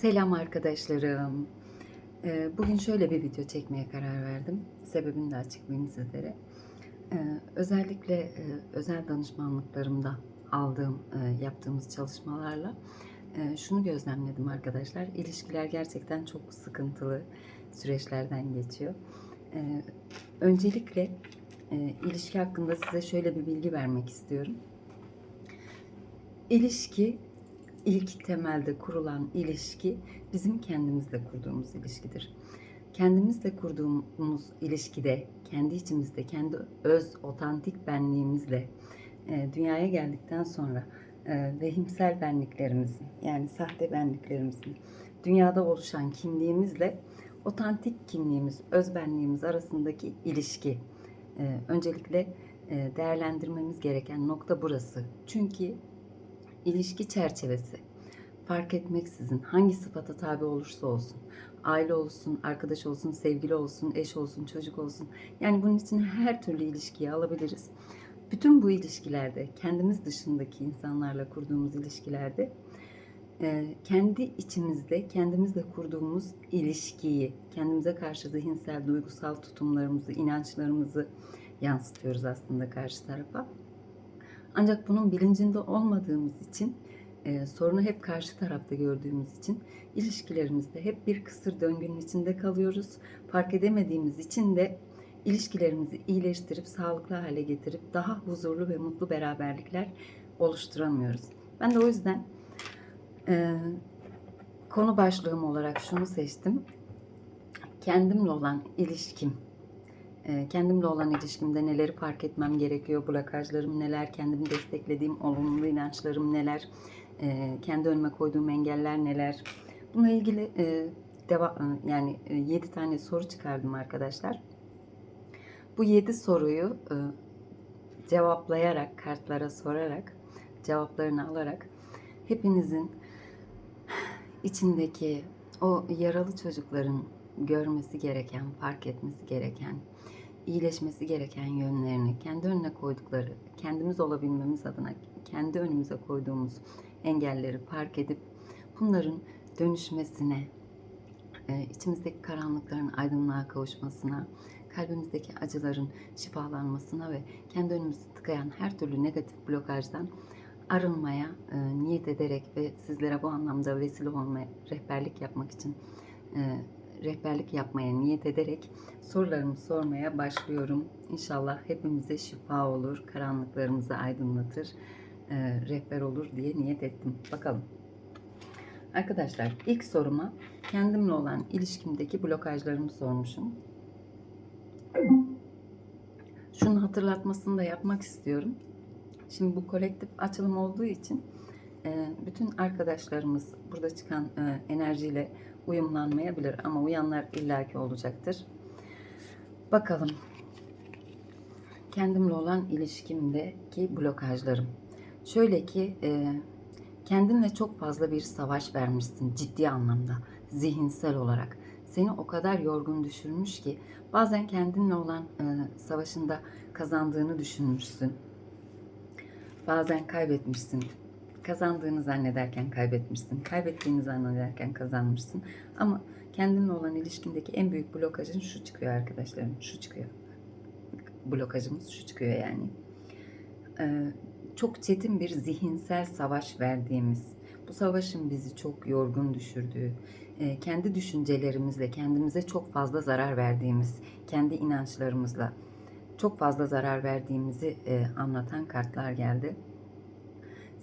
Selam arkadaşlarım. Ee, Bugün şöyle bir video çekmeye karar verdim. Sebebini de açıklayayım sizlere. Ee, Özellikle e, özel danışmanlıklarımda aldığım, e, yaptığımız çalışmalarla e, şunu gözlemledim arkadaşlar. İlişkiler gerçekten çok sıkıntılı süreçlerden geçiyor. Ee, Öncelikle ilişki hakkında size şöyle bir bilgi vermek istiyorum. İlişki ilk temelde kurulan ilişki bizim kendimizle kurduğumuz ilişkidir. Kendimizle kurduğumuz ilişkide, kendi içimizde, kendi öz, otantik benliğimizle e, dünyaya geldikten sonra e, vehimsel benliklerimizin, yani sahte benliklerimizin, dünyada oluşan kimliğimizle otantik kimliğimiz, öz benliğimiz arasındaki ilişki. E, öncelikle değerlendirmemiz gereken nokta burası. Çünkü ilişki çerçevesi fark etmeksizin hangi sıfata tabi olursa olsun aile olsun, arkadaş olsun, sevgili olsun, eş olsun, çocuk olsun yani bunun için her türlü ilişkiyi alabiliriz. Bütün bu ilişkilerde kendimiz dışındaki insanlarla kurduğumuz ilişkilerde e, kendi içimizde kendimizle kurduğumuz ilişkiyi kendimize karşı zihinsel, duygusal tutumlarımızı, inançlarımızı yansıtıyoruz aslında karşı tarafa. Ancak bunun bilincinde olmadığımız için, e, sorunu hep karşı tarafta gördüğümüz için ilişkilerimizde hep bir kısır döngünün içinde kalıyoruz. Fark edemediğimiz için de ilişkilerimizi iyileştirip sağlıklı hale getirip daha huzurlu ve mutlu beraberlikler oluşturamıyoruz. Ben de o yüzden e, konu başlığım olarak şunu seçtim. Kendimle olan ilişkim kendimle olan ilişkimde neleri fark etmem gerekiyor, blokajlarım neler, kendimi desteklediğim olumlu inançlarım neler, e, kendi önüme koyduğum engeller neler. Bununla ilgili e, deva, e, yani 7 tane soru çıkardım arkadaşlar. Bu 7 soruyu cevaplayarak, kartlara sorarak, cevaplarını alarak hepinizin içindeki o yaralı çocukların görmesi gereken, fark etmesi gereken, iyileşmesi gereken yönlerini kendi önüne koydukları, kendimiz olabilmemiz adına kendi önümüze koyduğumuz engelleri fark edip bunların dönüşmesine, e, içimizdeki karanlıkların aydınlığa kavuşmasına, kalbimizdeki acıların şifalanmasına ve kendi önümüzü tıkayan her türlü negatif blokajdan arınmaya e, niyet ederek ve sizlere bu anlamda vesile olmaya, rehberlik yapmak için e, rehberlik yapmaya niyet ederek sorularımı sormaya başlıyorum. İnşallah hepimize şifa olur, karanlıklarımızı aydınlatır, e, rehber olur diye niyet ettim. Bakalım. Arkadaşlar ilk soruma kendimle olan ilişkimdeki blokajlarımı sormuşum. Şunun hatırlatmasını da yapmak istiyorum. Şimdi bu kolektif açılım olduğu için e, bütün arkadaşlarımız burada çıkan e, enerjiyle uyumlanmayabilir ama uyanlar illaki olacaktır. Bakalım. Kendimle olan ilişkimdeki blokajlarım. Şöyle ki e, kendinle çok fazla bir savaş vermişsin ciddi anlamda, zihinsel olarak. Seni o kadar yorgun düşürmüş ki bazen kendinle olan e, savaşında kazandığını düşünmüşsün. Bazen kaybetmişsin kazandığını zannederken kaybetmişsin. Kaybettiğini zannederken kazanmışsın. Ama kendinle olan ilişkindeki en büyük blokajın şu çıkıyor arkadaşlarım. Şu çıkıyor. Blokajımız şu çıkıyor yani. Ee, çok çetin bir zihinsel savaş verdiğimiz, bu savaşın bizi çok yorgun düşürdüğü, kendi düşüncelerimizle kendimize çok fazla zarar verdiğimiz, kendi inançlarımızla çok fazla zarar verdiğimizi anlatan kartlar geldi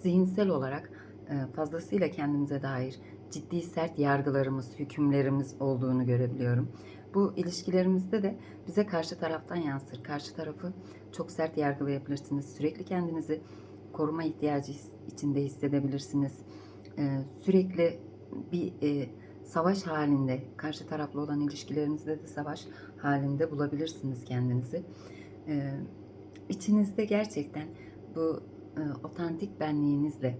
zihinsel olarak e, fazlasıyla kendimize dair ciddi sert yargılarımız, hükümlerimiz olduğunu görebiliyorum. Bu ilişkilerimizde de bize karşı taraftan yansır. Karşı tarafı çok sert yargılayabilirsiniz. Sürekli kendinizi koruma ihtiyacı içinde hissedebilirsiniz. E, sürekli bir e, savaş halinde, karşı taraflı olan ilişkilerinizde de savaş halinde bulabilirsiniz kendinizi. İçinizde gerçekten bu e, otantik benliğinizle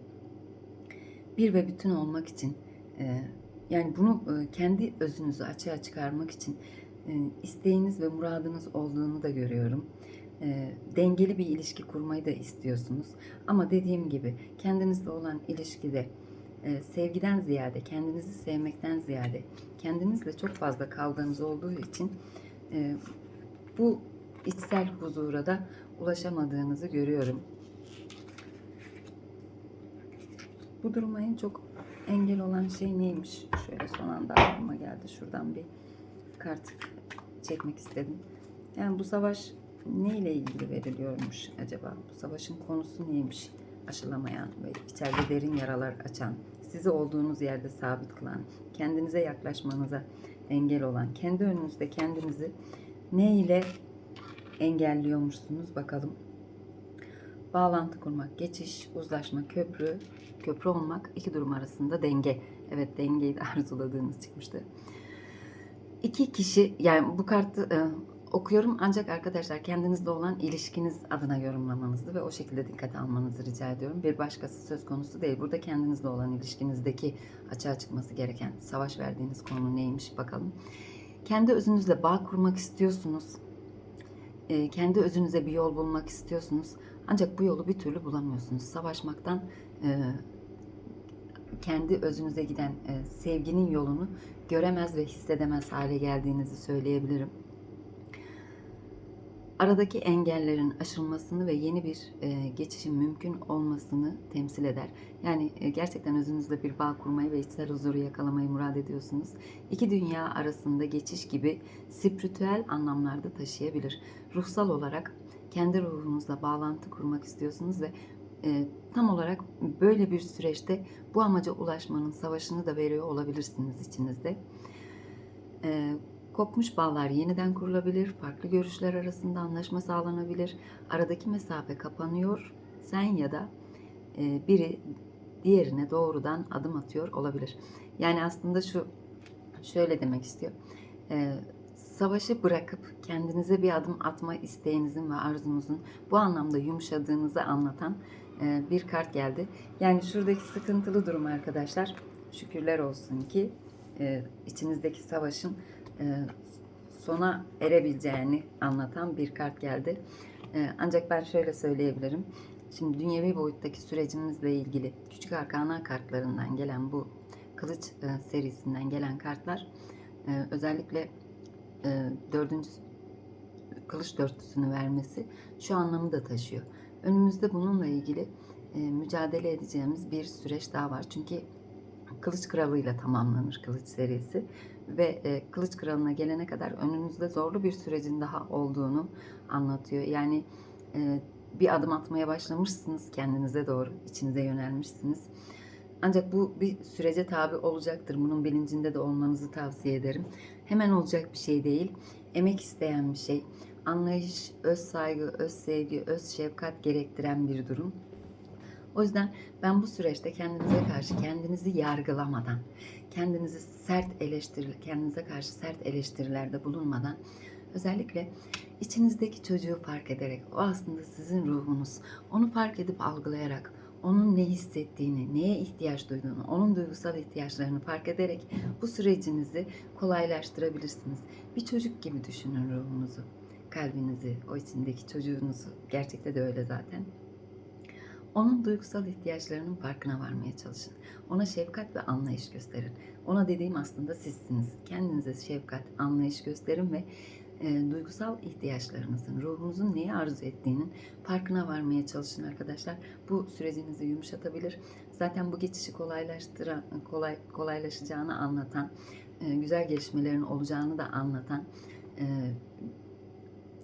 bir ve bütün olmak için e, yani bunu e, kendi özünüzü açığa çıkarmak için e, isteğiniz ve muradınız olduğunu da görüyorum. E, dengeli bir ilişki kurmayı da istiyorsunuz. Ama dediğim gibi kendinizle olan ilişkide e, sevgiden ziyade, kendinizi sevmekten ziyade, kendinizle çok fazla kavganız olduğu için e, bu içsel huzura da ulaşamadığınızı görüyorum. Bu duruma en çok engel olan şey neymiş? Şöyle son anda aklıma geldi. Şuradan bir kart çekmek istedim. Yani bu savaş neyle ilgili veriliyormuş acaba? Bu savaşın konusu neymiş? Aşılamayan ve içeride derin yaralar açan, sizi olduğunuz yerde sabit kılan, kendinize yaklaşmanıza engel olan, kendi önünüzde kendinizi ne ile engelliyormuşsunuz bakalım. Bağlantı kurmak, geçiş, uzlaşma, köprü, köprü olmak, iki durum arasında denge. Evet dengeyi de arzuladığınız çıkmıştı. İki kişi, yani bu kartı e, okuyorum ancak arkadaşlar kendinizle olan ilişkiniz adına yorumlamanızı ve o şekilde dikkate almanızı rica ediyorum. Bir başkası söz konusu değil. Burada kendinizle olan ilişkinizdeki açığa çıkması gereken savaş verdiğiniz konu neymiş bakalım. Kendi özünüzle bağ kurmak istiyorsunuz. E, kendi özünüze bir yol bulmak istiyorsunuz. Ancak bu yolu bir türlü bulamıyorsunuz. Savaşmaktan e, kendi özünüze giden e, sevginin yolunu göremez ve hissedemez hale geldiğinizi söyleyebilirim. Aradaki engellerin aşılmasını ve yeni bir e, geçişin mümkün olmasını temsil eder. Yani e, gerçekten özünüzle bir bağ kurmayı ve içsel huzuru yakalamayı murad ediyorsunuz. İki dünya arasında geçiş gibi spiritüel anlamlarda taşıyabilir. Ruhsal olarak kendi ruhunuzla bağlantı kurmak istiyorsunuz ve e, tam olarak böyle bir süreçte bu amaca ulaşmanın savaşını da veriyor olabilirsiniz içinizde. E, kopmuş bağlar yeniden kurulabilir, farklı görüşler arasında anlaşma sağlanabilir, aradaki mesafe kapanıyor, sen ya da e, biri diğerine doğrudan adım atıyor olabilir. Yani aslında şu şöyle demek istiyor. E, savaşı bırakıp kendinize bir adım atma isteğinizin ve arzunuzun bu anlamda yumuşadığınızı anlatan e, bir kart geldi. Yani şuradaki sıkıntılı durum arkadaşlar şükürler olsun ki e, içinizdeki savaşın e, sona erebileceğini anlatan bir kart geldi. Ancak ben şöyle söyleyebilirim. Şimdi dünyevi boyuttaki sürecimizle ilgili küçük arkana kartlarından gelen bu kılıç serisinden gelen kartlar özellikle dördüncü kılıç dörtlüsünü vermesi şu anlamı da taşıyor. Önümüzde bununla ilgili e, mücadele edeceğimiz bir süreç daha var. Çünkü Kılıç Kralı'yla tamamlanır Kılıç serisi ve e, Kılıç Kralı'na gelene kadar önünüzde zorlu bir sürecin daha olduğunu anlatıyor. Yani e, bir adım atmaya başlamışsınız kendinize doğru, içinize yönelmişsiniz. Ancak bu bir sürece tabi olacaktır. Bunun bilincinde de olmanızı tavsiye ederim. Hemen olacak bir şey değil. Emek isteyen bir şey. Anlayış, öz saygı, öz sevgi, öz şefkat gerektiren bir durum. O yüzden ben bu süreçte kendinize karşı kendinizi yargılamadan, kendinizi sert eleştiri, kendinize karşı sert eleştirilerde bulunmadan özellikle içinizdeki çocuğu fark ederek o aslında sizin ruhunuz. Onu fark edip algılayarak onun ne hissettiğini, neye ihtiyaç duyduğunu, onun duygusal ihtiyaçlarını fark ederek bu sürecinizi kolaylaştırabilirsiniz. Bir çocuk gibi düşünün ruhunuzu, kalbinizi, o içindeki çocuğunuzu. Gerçekte de öyle zaten. Onun duygusal ihtiyaçlarının farkına varmaya çalışın. Ona şefkat ve anlayış gösterin. Ona dediğim aslında sizsiniz. Kendinize şefkat, anlayış gösterin ve e, duygusal ihtiyaçlarınızın, ruhunuzun neyi arzu ettiğinin farkına varmaya çalışın arkadaşlar. Bu sürecinizi yumuşatabilir. Zaten bu geçişi kolaylaştıran, kolay, kolaylaşacağını anlatan, e, güzel gelişmelerin olacağını da anlatan e,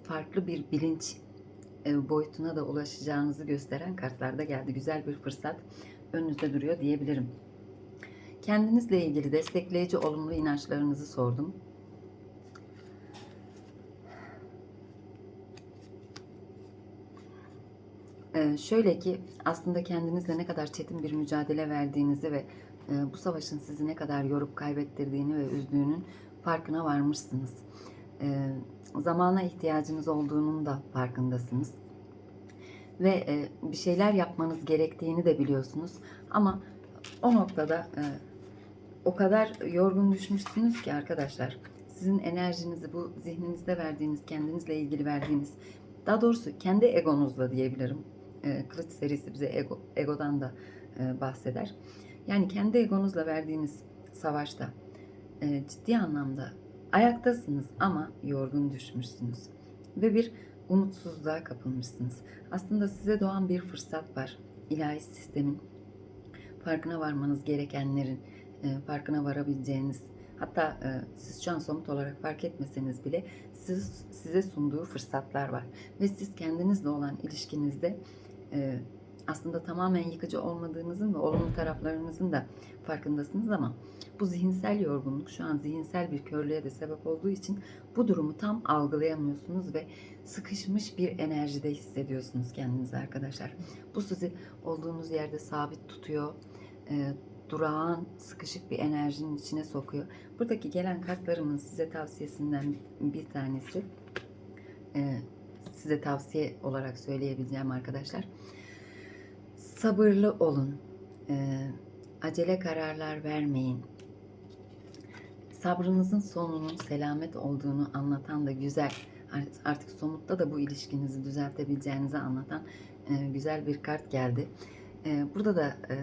farklı bir bilinç e, boyutuna da ulaşacağınızı gösteren kartlarda geldi. Güzel bir fırsat önünüzde duruyor diyebilirim. Kendinizle ilgili destekleyici olumlu inançlarınızı sordum. Ee, şöyle ki aslında kendinizle ne kadar çetin bir mücadele verdiğinizi ve e, bu savaşın sizi ne kadar yorup kaybettirdiğini ve üzdüğünün farkına varmışsınız. Ee, zamana ihtiyacınız olduğunun da farkındasınız. Ve e, bir şeyler yapmanız gerektiğini de biliyorsunuz. Ama o noktada e, o kadar yorgun düşmüşsünüz ki arkadaşlar. Sizin enerjinizi bu zihninizde verdiğiniz, kendinizle ilgili verdiğiniz, daha doğrusu kendi egonuzla diyebilirim. E, Kılıç serisi bize ego, egodan da e, bahseder. Yani kendi egonuzla verdiğiniz savaşta e, ciddi anlamda ayaktasınız ama yorgun düşmüşsünüz. Ve bir umutsuzluğa kapılmışsınız. Aslında size doğan bir fırsat var. İlahi sistemin farkına varmanız gerekenlerin e, farkına varabileceğiniz hatta siz şu an somut olarak fark etmeseniz bile siz, size sunduğu fırsatlar var. Ve siz kendinizle olan ilişkinizde e, aslında tamamen yıkıcı olmadığınızın ve olumlu taraflarınızın da farkındasınız ama bu zihinsel yorgunluk şu an zihinsel bir körlüğe de sebep olduğu için bu durumu tam algılayamıyorsunuz ve sıkışmış bir enerjide hissediyorsunuz kendinizi arkadaşlar. Bu sizi olduğunuz yerde sabit tutuyor, e, durağan, sıkışık bir enerjinin içine sokuyor. Buradaki gelen kartlarımın size tavsiyesinden bir tanesi, e, size tavsiye olarak söyleyebileceğim arkadaşlar. Sabırlı olun, e, acele kararlar vermeyin. Sabrınızın sonunun selamet olduğunu anlatan da güzel, artık somutta da bu ilişkinizi düzeltebileceğinizi anlatan e, güzel bir kart geldi. E, burada da e,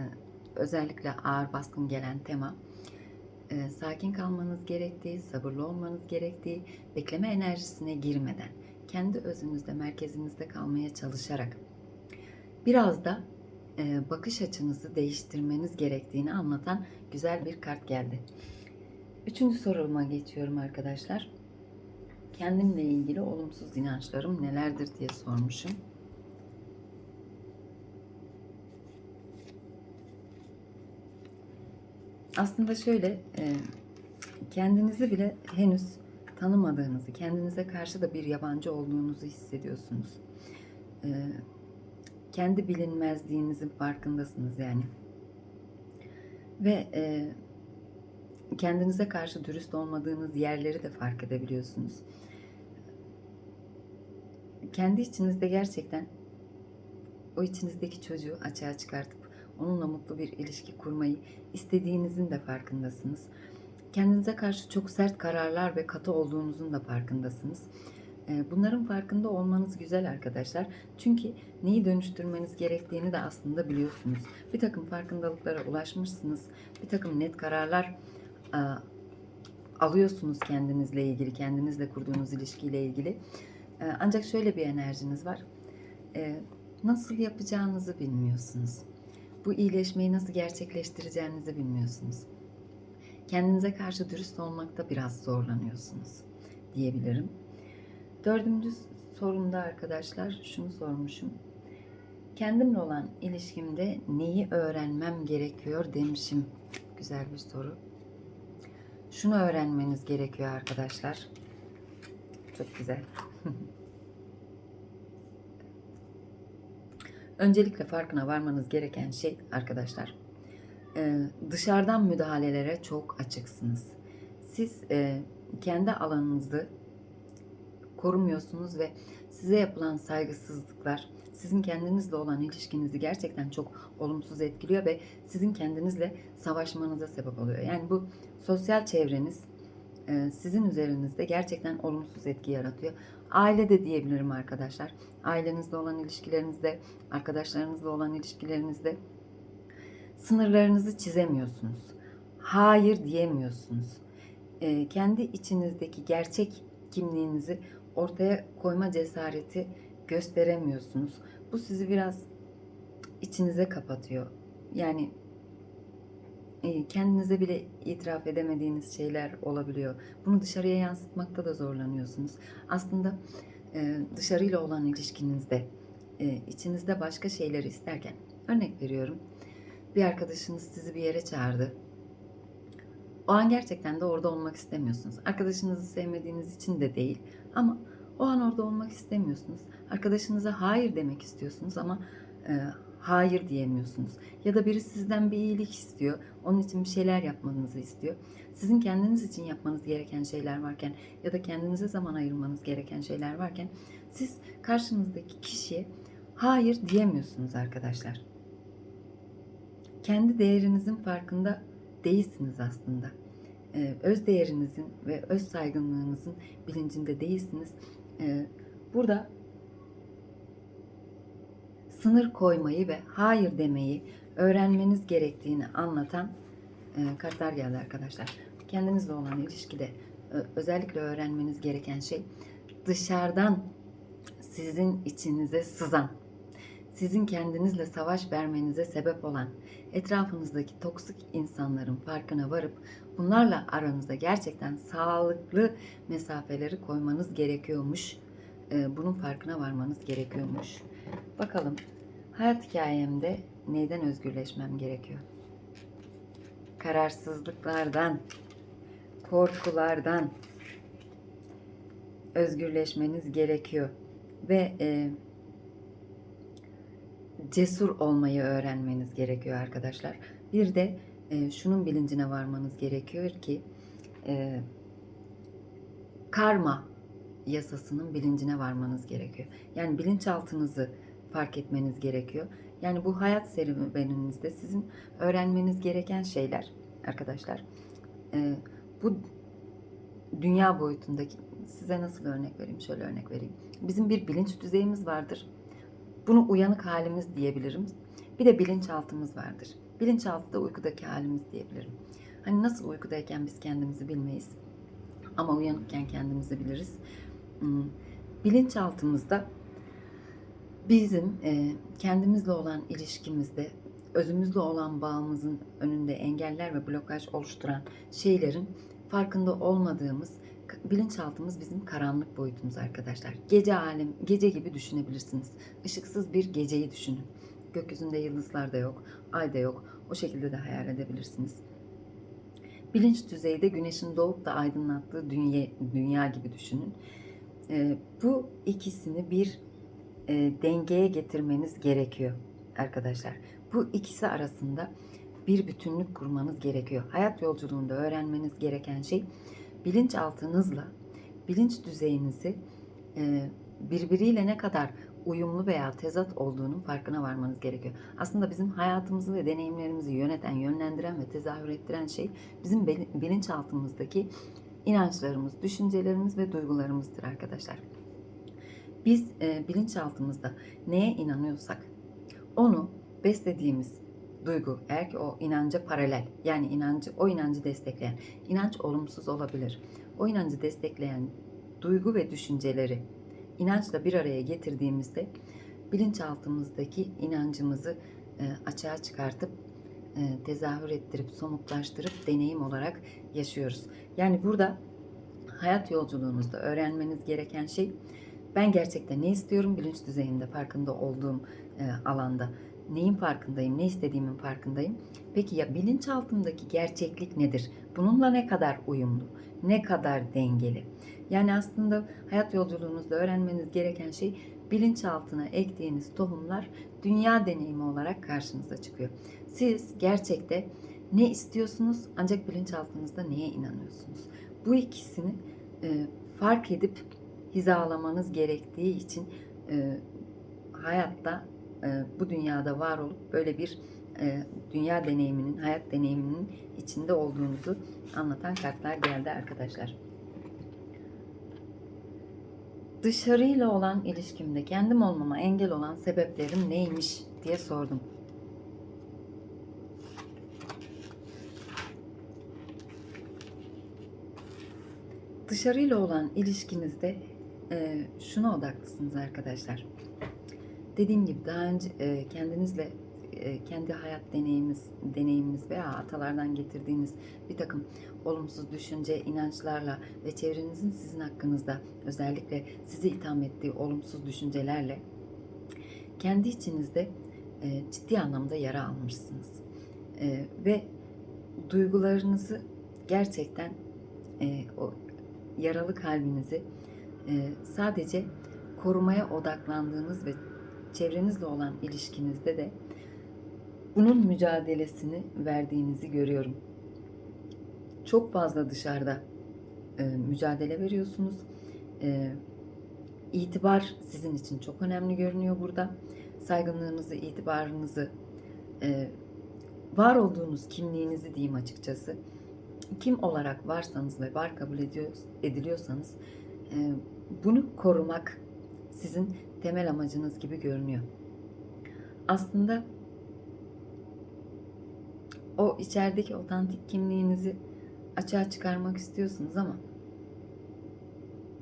özellikle ağır baskın gelen tema e, sakin kalmanız gerektiği, sabırlı olmanız gerektiği, bekleme enerjisine girmeden, kendi özünüzde, merkezinizde kalmaya çalışarak biraz da e, bakış açınızı değiştirmeniz gerektiğini anlatan güzel bir kart geldi. Üçüncü soruma geçiyorum arkadaşlar. Kendimle ilgili olumsuz inançlarım nelerdir diye sormuşum. Aslında şöyle, e, kendinizi bile henüz tanımadığınızı, kendinize karşı da bir yabancı olduğunuzu hissediyorsunuz. E, kendi bilinmezliğinizin farkındasınız yani. Ve e, kendinize karşı dürüst olmadığınız yerleri de fark edebiliyorsunuz. Kendi içinizde gerçekten o içinizdeki çocuğu açığa çıkartıp onunla mutlu bir ilişki kurmayı istediğinizin de farkındasınız. Kendinize karşı çok sert kararlar ve katı olduğunuzun da farkındasınız. Ee, bunların farkında olmanız güzel arkadaşlar. Çünkü neyi dönüştürmeniz gerektiğini de aslında biliyorsunuz. Bir takım farkındalıklara ulaşmışsınız. Bir takım net kararlar alıyorsunuz kendinizle ilgili, kendinizle kurduğunuz ilişkiyle ilgili. Ee, ancak şöyle bir enerjiniz var. Ee, nasıl yapacağınızı bilmiyorsunuz bu iyileşmeyi nasıl gerçekleştireceğinizi bilmiyorsunuz. Kendinize karşı dürüst olmakta biraz zorlanıyorsunuz diyebilirim. Dördüncü sorumda arkadaşlar şunu sormuşum. Kendimle olan ilişkimde neyi öğrenmem gerekiyor demişim. Güzel bir soru. Şunu öğrenmeniz gerekiyor arkadaşlar. Çok güzel. Öncelikle farkına varmanız gereken şey arkadaşlar dışarıdan müdahalelere çok açıksınız. Siz e, kendi alanınızı korumuyorsunuz ve size yapılan saygısızlıklar sizin kendinizle olan ilişkinizi gerçekten çok olumsuz etkiliyor ve sizin kendinizle savaşmanıza sebep oluyor. Yani bu sosyal çevreniz e, sizin üzerinizde gerçekten olumsuz etki yaratıyor. Aile de diyebilirim arkadaşlar. Ailenizle olan ilişkilerinizde, arkadaşlarınızla olan ilişkilerinizde sınırlarınızı çizemiyorsunuz. Hayır diyemiyorsunuz. E, kendi içinizdeki gerçek kimliğinizi ortaya koyma cesareti gösteremiyorsunuz. Bu sizi biraz içinize kapatıyor. Yani e, kendinize bile itiraf edemediğiniz şeyler olabiliyor. Bunu dışarıya yansıtmakta da zorlanıyorsunuz. Aslında e, dışarıyla olan ilişkinizde e, içinizde başka şeyleri isterken örnek veriyorum bir arkadaşınız sizi bir yere çağırdı. O an gerçekten de orada olmak istemiyorsunuz. Arkadaşınızı sevmediğiniz için de değil ama o an orada olmak istemiyorsunuz. Arkadaşınıza hayır demek istiyorsunuz ama hayır diyemiyorsunuz. Ya da biri sizden bir iyilik istiyor. Onun için bir şeyler yapmanızı istiyor. Sizin kendiniz için yapmanız gereken şeyler varken ya da kendinize zaman ayırmanız gereken şeyler varken siz karşınızdaki kişiye hayır diyemiyorsunuz arkadaşlar. Kendi değerinizin farkında değilsiniz aslında. Ee, öz değerinizin ve öz saygınlığınızın bilincinde değilsiniz. Ee, burada sınır koymayı ve hayır demeyi öğrenmeniz gerektiğini anlatan e, kartlar geldi arkadaşlar. Kendinizle olan ilişkide ö- özellikle öğrenmeniz gereken şey dışarıdan sizin içinize sızan, sizin kendinizle savaş vermenize sebep olan etrafınızdaki toksik insanların farkına varıp bunlarla aranızda gerçekten sağlıklı mesafeleri koymanız gerekiyormuş. Ee, Bunun farkına varmanız gerekiyormuş. Bakalım hayat hikayemde neyden özgürleşmem gerekiyor? Kararsızlıklardan, korkulardan özgürleşmeniz gerekiyor ve e, cesur olmayı öğrenmeniz gerekiyor arkadaşlar. Bir de e, şunun bilincine varmanız gerekiyor ki e, karma yasasının bilincine varmanız gerekiyor. Yani bilinçaltınızı fark etmeniz gerekiyor. Yani bu hayat serüveninizde sizin öğrenmeniz gereken şeyler arkadaşlar. e, bu dünya boyutundaki size nasıl örnek vereyim? Şöyle örnek vereyim. Bizim bir bilinç düzeyimiz vardır. Bunu uyanık halimiz diyebilirim. Bir de bilinçaltımız vardır. Bilinçaltı da uykudaki halimiz diyebilirim. Hani nasıl uykudayken biz kendimizi bilmeyiz. Ama uyanıkken kendimizi biliriz. Hmm, Bilinçaltımızda bizim e, kendimizle olan ilişkimizde özümüzle olan bağımızın önünde engeller ve blokaj oluşturan şeylerin farkında olmadığımız bilinçaltımız bizim karanlık boyutumuz arkadaşlar. Gece alem, gece gibi düşünebilirsiniz. Işıksız bir geceyi düşünün. Gökyüzünde yıldızlar da yok, ay da yok. O şekilde de hayal edebilirsiniz. Bilinç düzeyde güneşin doğup da aydınlattığı dünya, dünya gibi düşünün. Ee, bu ikisini bir e, dengeye getirmeniz gerekiyor arkadaşlar. Bu ikisi arasında bir bütünlük kurmanız gerekiyor. Hayat yolculuğunda öğrenmeniz gereken şey bilinçaltınızla bilinç düzeyinizi e, birbiriyle ne kadar uyumlu veya tezat olduğunun farkına varmanız gerekiyor. Aslında bizim hayatımızı ve deneyimlerimizi yöneten, yönlendiren ve tezahür ettiren şey bizim bili- bilinçaltımızdaki inançlarımız, düşüncelerimiz ve duygularımızdır arkadaşlar. Biz e, bilinçaltımızda neye inanıyorsak onu beslediğimiz duygu eğer o inanca paralel yani inancı o inancı destekleyen inanç olumsuz olabilir. O inancı destekleyen duygu ve düşünceleri inançla bir araya getirdiğimizde bilinçaltımızdaki inancımızı e, açığa çıkartıp e, tezahür ettirip somutlaştırıp deneyim olarak yaşıyoruz. Yani burada hayat yolculuğunuzda öğrenmeniz gereken şey ben gerçekten ne istiyorum bilinç düzeyinde farkında olduğum e, alanda neyin farkındayım, ne istediğimin farkındayım. Peki ya bilinçaltımdaki gerçeklik nedir? Bununla ne kadar uyumlu, ne kadar dengeli? Yani aslında hayat yolculuğunuzda öğrenmeniz gereken şey bilinçaltına ektiğiniz tohumlar dünya deneyimi olarak karşınıza çıkıyor. Siz gerçekte ne istiyorsunuz ancak bilinçaltınızda neye inanıyorsunuz? Bu ikisini e, fark edip hizalamanız gerektiği için e, hayatta bu dünyada var olup böyle bir e, dünya deneyiminin, hayat deneyiminin içinde olduğunuzu anlatan kartlar geldi arkadaşlar. Dışarıyla olan ilişkimde kendim olmama engel olan sebeplerim neymiş diye sordum. Dışarıyla olan ilişkinizde e, şuna odaklısınız arkadaşlar. Dediğim gibi daha önce e, kendinizle e, kendi hayat deneyimimiz, deneyimimiz veya atalardan getirdiğiniz bir takım olumsuz düşünce, inançlarla ve çevrenizin sizin hakkınızda özellikle sizi itham ettiği olumsuz düşüncelerle kendi içinizde e, ciddi anlamda yara almışsınız. Ve duygularınızı gerçekten o yaralı kalbinizi sadece korumaya odaklandığınız ve çevrenizle olan ilişkinizde de bunun mücadelesini verdiğinizi görüyorum. Çok fazla dışarıda e, mücadele veriyorsunuz. E, itibar sizin için çok önemli görünüyor burada. Saygınlığınızı, itibarınızı, e, var olduğunuz kimliğinizi diyeyim açıkçası. Kim olarak varsanız ve var kabul ediyor, ediliyorsanız e, bunu korumak sizin temel amacınız gibi görünüyor. Aslında o içerideki otantik kimliğinizi açığa çıkarmak istiyorsunuz ama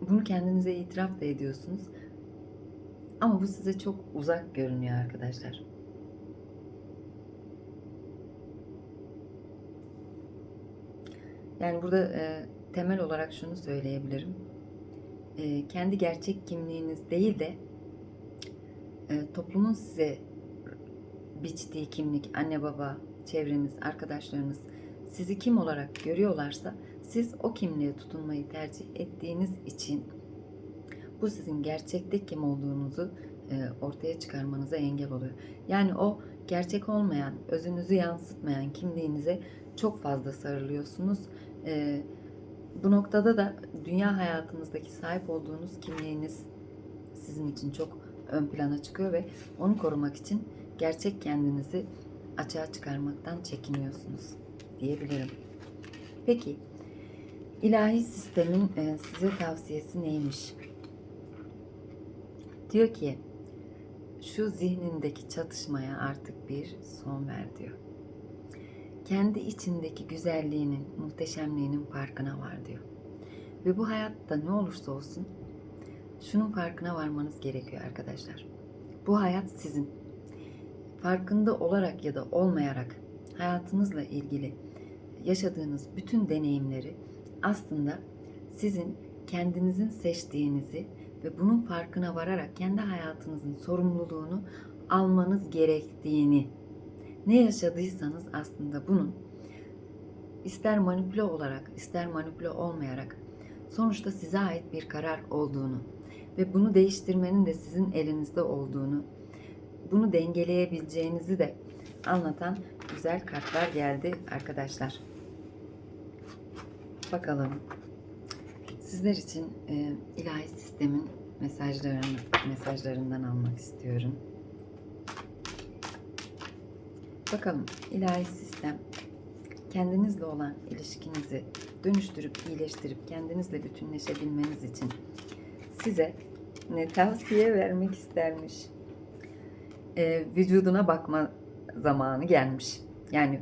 bunu kendinize itiraf da ediyorsunuz. Ama bu size çok uzak görünüyor arkadaşlar. Yani burada e, temel olarak şunu söyleyebilirim. E, kendi gerçek kimliğiniz değil de e, toplumun size biçtiği kimlik, anne baba, çevreniz, arkadaşlarınız sizi kim olarak görüyorlarsa siz o kimliğe tutunmayı tercih ettiğiniz için bu sizin gerçekte kim olduğunuzu e, ortaya çıkarmanıza engel oluyor. Yani o gerçek olmayan, özünüzü yansıtmayan kimliğinize çok fazla sarılıyorsunuz. E, bu noktada da dünya hayatınızdaki sahip olduğunuz kimliğiniz sizin için çok ön plana çıkıyor ve onu korumak için gerçek kendinizi açığa çıkarmaktan çekiniyorsunuz diyebilirim. Peki ilahi sistemin e, size tavsiyesi neymiş? Diyor ki şu zihnindeki çatışmaya artık bir son ver diyor. Kendi içindeki güzelliğinin, muhteşemliğinin farkına var diyor. Ve bu hayatta ne olursa olsun şunun farkına varmanız gerekiyor arkadaşlar. Bu hayat sizin. Farkında olarak ya da olmayarak hayatınızla ilgili yaşadığınız bütün deneyimleri aslında sizin kendinizin seçtiğinizi ve bunun farkına vararak kendi hayatınızın sorumluluğunu almanız gerektiğini ne yaşadıysanız aslında bunun ister manipüle olarak ister manipüle olmayarak sonuçta size ait bir karar olduğunu ve bunu değiştirmenin de sizin elinizde olduğunu bunu dengeleyebileceğinizi de anlatan güzel kartlar geldi arkadaşlar. Bakalım. Sizler için e, ilahi sistemin mesajlarını, mesajlarından almak istiyorum. Bakalım ilahi sistem kendinizle olan ilişkinizi dönüştürüp iyileştirip kendinizle bütünleşebilmeniz için size ne tavsiye vermek istermiş? Ee, vücuduna bakma zamanı gelmiş. Yani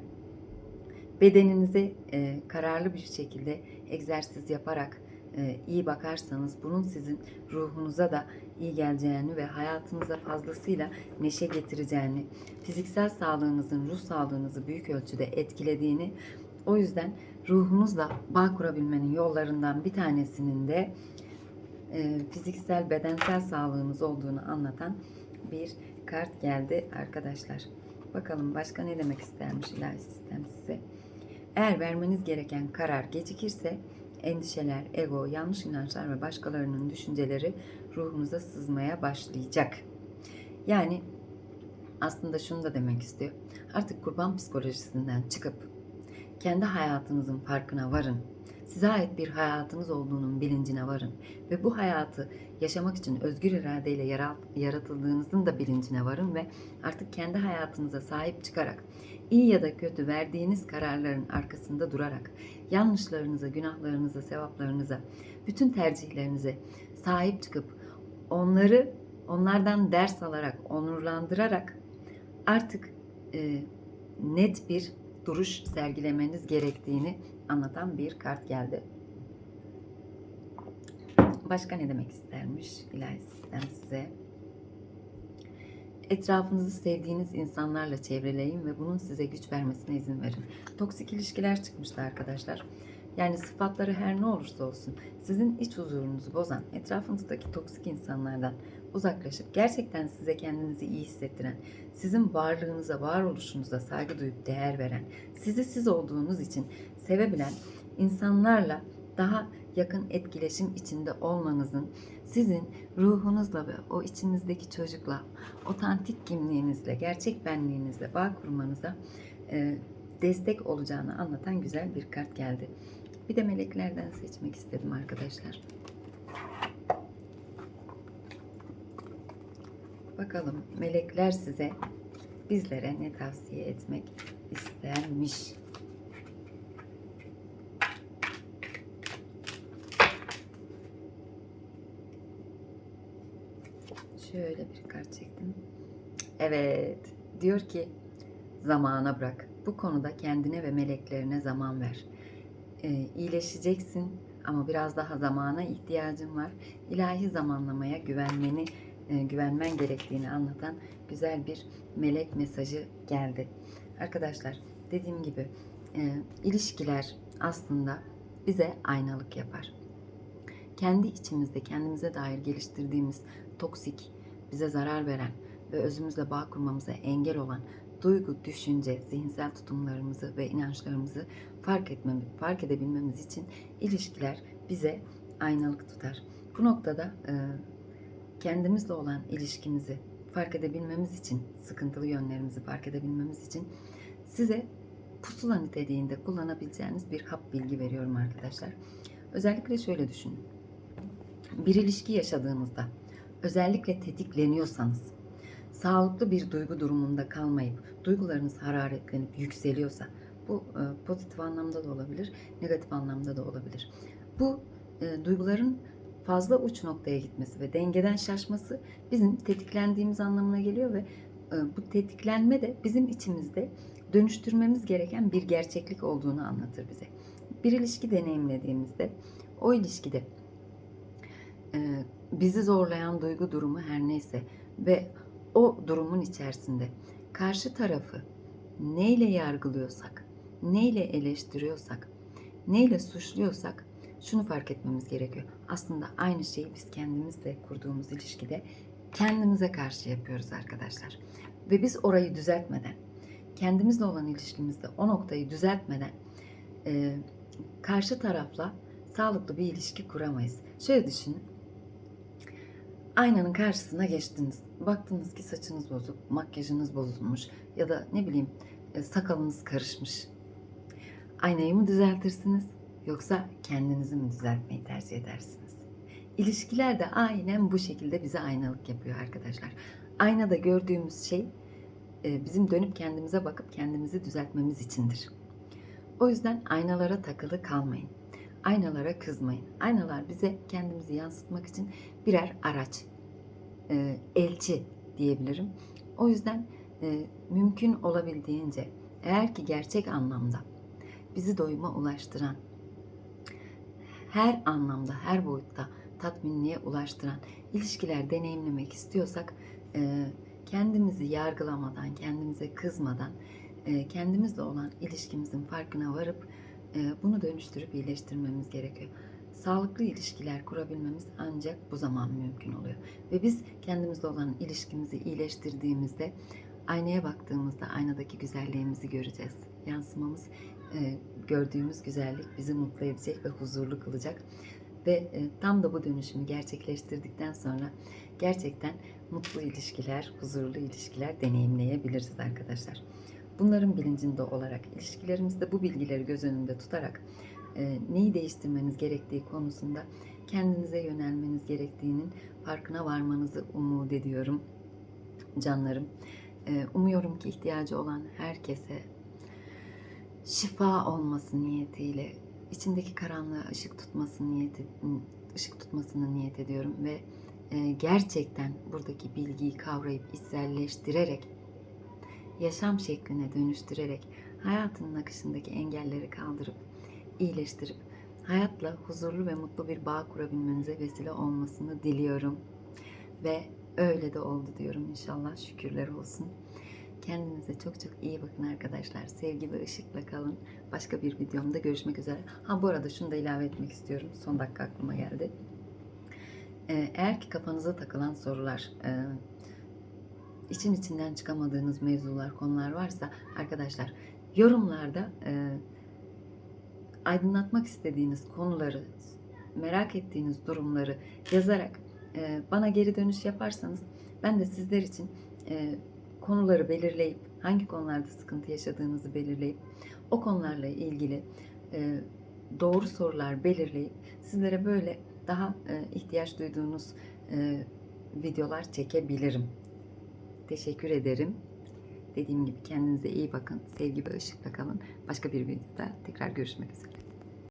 bedeninize e, kararlı bir şekilde egzersiz yaparak e, iyi bakarsanız bunun sizin ruhunuza da iyi geleceğini ve hayatınıza fazlasıyla neşe getireceğini, fiziksel sağlığınızın ruh sağlığınızı büyük ölçüde etkilediğini, o yüzden ruhunuzla bağ kurabilmenin yollarından bir tanesinin de e, fiziksel bedensel sağlığınız olduğunu anlatan bir kart geldi arkadaşlar. Bakalım başka ne demek istermiş ilahi sistem size. Eğer vermeniz gereken karar gecikirse endişeler, ego, yanlış inançlar ve başkalarının düşünceleri ruhunuza sızmaya başlayacak. Yani aslında şunu da demek istiyor. Artık kurban psikolojisinden çıkıp kendi hayatınızın farkına varın. Size ait bir hayatınız olduğunun bilincine varın ve bu hayatı yaşamak için özgür iradeyle yaratıldığınızın da bilincine varın ve artık kendi hayatınıza sahip çıkarak iyi ya da kötü verdiğiniz kararların arkasında durarak yanlışlarınıza, günahlarınıza, sevaplarınıza, bütün tercihlerinize sahip çıkıp onları onlardan ders alarak, onurlandırarak artık e, net bir duruş sergilemeniz gerektiğini anlatan bir kart geldi. Başka ne demek istermiş ilahi sistem size? Etrafınızı sevdiğiniz insanlarla çevreleyin ve bunun size güç vermesine izin verin. Toksik ilişkiler çıkmıştı arkadaşlar. Yani sıfatları her ne olursa olsun sizin iç huzurunuzu bozan etrafınızdaki toksik insanlardan uzaklaşıp gerçekten size kendinizi iyi hissettiren, sizin varlığınıza, varoluşunuza saygı duyup değer veren, sizi siz olduğunuz için sevebilen insanlarla daha yakın etkileşim içinde olmanızın sizin ruhunuzla ve o içinizdeki çocukla, otantik kimliğinizle, gerçek benliğinizle bağ kurmanıza e, destek olacağını anlatan güzel bir kart geldi. Bir de meleklerden seçmek istedim arkadaşlar. Bakalım melekler size bizlere ne tavsiye etmek istermiş. Şöyle bir kart çektim. Evet. Diyor ki zamana bırak. Bu konuda kendine ve meleklerine zaman ver. Ee, iyileşeceksin ama biraz daha zamana ihtiyacın var. İlahi zamanlamaya güvenmeni, e, güvenmen gerektiğini anlatan güzel bir melek mesajı geldi. Arkadaşlar dediğim gibi e, ilişkiler aslında bize aynalık yapar. Kendi içimizde kendimize dair geliştirdiğimiz toksik, bize zarar veren ve özümüzle bağ kurmamıza engel olan duygu, düşünce, zihinsel tutumlarımızı ve inançlarımızı fark etmemiz, fark edebilmemiz için ilişkiler bize aynalık tutar. Bu noktada e, kendimizle olan ilişkimizi fark edebilmemiz için, sıkıntılı yönlerimizi fark edebilmemiz için size pusula niteliğinde kullanabileceğiniz bir hap bilgi veriyorum arkadaşlar. Özellikle şöyle düşünün. Bir ilişki yaşadığınızda özellikle tetikleniyorsanız, sağlıklı bir duygu durumunda kalmayıp duygularınız hararetlenip yükseliyorsa bu e, pozitif anlamda da olabilir, negatif anlamda da olabilir. Bu e, duyguların fazla uç noktaya gitmesi ve dengeden şaşması bizim tetiklendiğimiz anlamına geliyor ve e, bu tetiklenme de bizim içimizde dönüştürmemiz gereken bir gerçeklik olduğunu anlatır bize. Bir ilişki deneyimlediğimizde o ilişkide e, bizi zorlayan duygu durumu her neyse ve o durumun içerisinde karşı tarafı neyle yargılıyorsak, neyle eleştiriyorsak, neyle suçluyorsak şunu fark etmemiz gerekiyor. Aslında aynı şeyi biz kendimizle kurduğumuz ilişkide kendimize karşı yapıyoruz arkadaşlar. Ve biz orayı düzeltmeden, kendimizle olan ilişkimizde o noktayı düzeltmeden e, karşı tarafla sağlıklı bir ilişki kuramayız. Şöyle düşünün. Aynanın karşısına geçtiniz. Baktınız ki saçınız bozuk, makyajınız bozulmuş ya da ne bileyim e, sakalınız karışmış. Aynayı mı düzeltirsiniz yoksa kendinizi mi düzeltmeyi tercih edersiniz? İlişkiler de aynen bu şekilde bize aynalık yapıyor arkadaşlar. Aynada gördüğümüz şey e, bizim dönüp kendimize bakıp kendimizi düzeltmemiz içindir. O yüzden aynalara takılı kalmayın. Aynalara kızmayın. Aynalar bize kendimizi yansıtmak için birer araç, e, elçi diyebilirim. O yüzden e, mümkün olabildiğince eğer ki gerçek anlamda bizi doyuma ulaştıran, her anlamda, her boyutta tatminliğe ulaştıran ilişkiler deneyimlemek istiyorsak e, kendimizi yargılamadan, kendimize kızmadan, e, kendimizle olan ilişkimizin farkına varıp e, bunu dönüştürüp iyileştirmemiz gerekiyor. Sağlıklı ilişkiler kurabilmemiz ancak bu zaman mümkün oluyor. Ve biz kendimizle olan ilişkimizi iyileştirdiğimizde aynaya baktığımızda aynadaki güzelliğimizi göreceğiz. Yansımamız, e, gördüğümüz güzellik bizi mutlu edecek ve huzurlu kılacak. Ve e, tam da bu dönüşümü gerçekleştirdikten sonra gerçekten mutlu ilişkiler, huzurlu ilişkiler deneyimleyebiliriz arkadaşlar. Bunların bilincinde olarak ilişkilerimizde bu bilgileri göz önünde tutarak e, neyi değiştirmeniz gerektiği konusunda kendinize yönelmeniz gerektiğinin farkına varmanızı umut ediyorum canlarım. E, umuyorum ki ihtiyacı olan herkese şifa olması niyetiyle içindeki karanlığa ışık tutması niyeti ışık tutmasını niyet ediyorum ve e, gerçekten buradaki bilgiyi kavrayıp içselleştirerek yaşam şekline dönüştürerek hayatının akışındaki engelleri kaldırıp iyileştirip hayatla huzurlu ve mutlu bir bağ kurabilmenize vesile olmasını diliyorum. Ve öyle de oldu diyorum inşallah şükürler olsun. Kendinize çok çok iyi bakın arkadaşlar. Sevgi ve ışıkla kalın. Başka bir videomda görüşmek üzere. Ha bu arada şunu da ilave etmek istiyorum. Son dakika aklıma geldi. Ee, eğer ki kafanıza takılan sorular, e, için içinden çıkamadığınız mevzular, konular varsa arkadaşlar yorumlarda e, aydınlatmak istediğiniz konuları, merak ettiğiniz durumları yazarak e, bana geri dönüş yaparsanız ben de sizler için konuları belirleyip hangi konularda sıkıntı yaşadığınızı belirleyip o konularla ilgili e, doğru sorular belirleyip sizlere böyle daha e, ihtiyaç duyduğunuz e, videolar çekebilirim. Teşekkür ederim. Dediğim gibi kendinize iyi bakın. Sevgi ve ışıkla kalın. Başka bir videoda tekrar görüşmek üzere.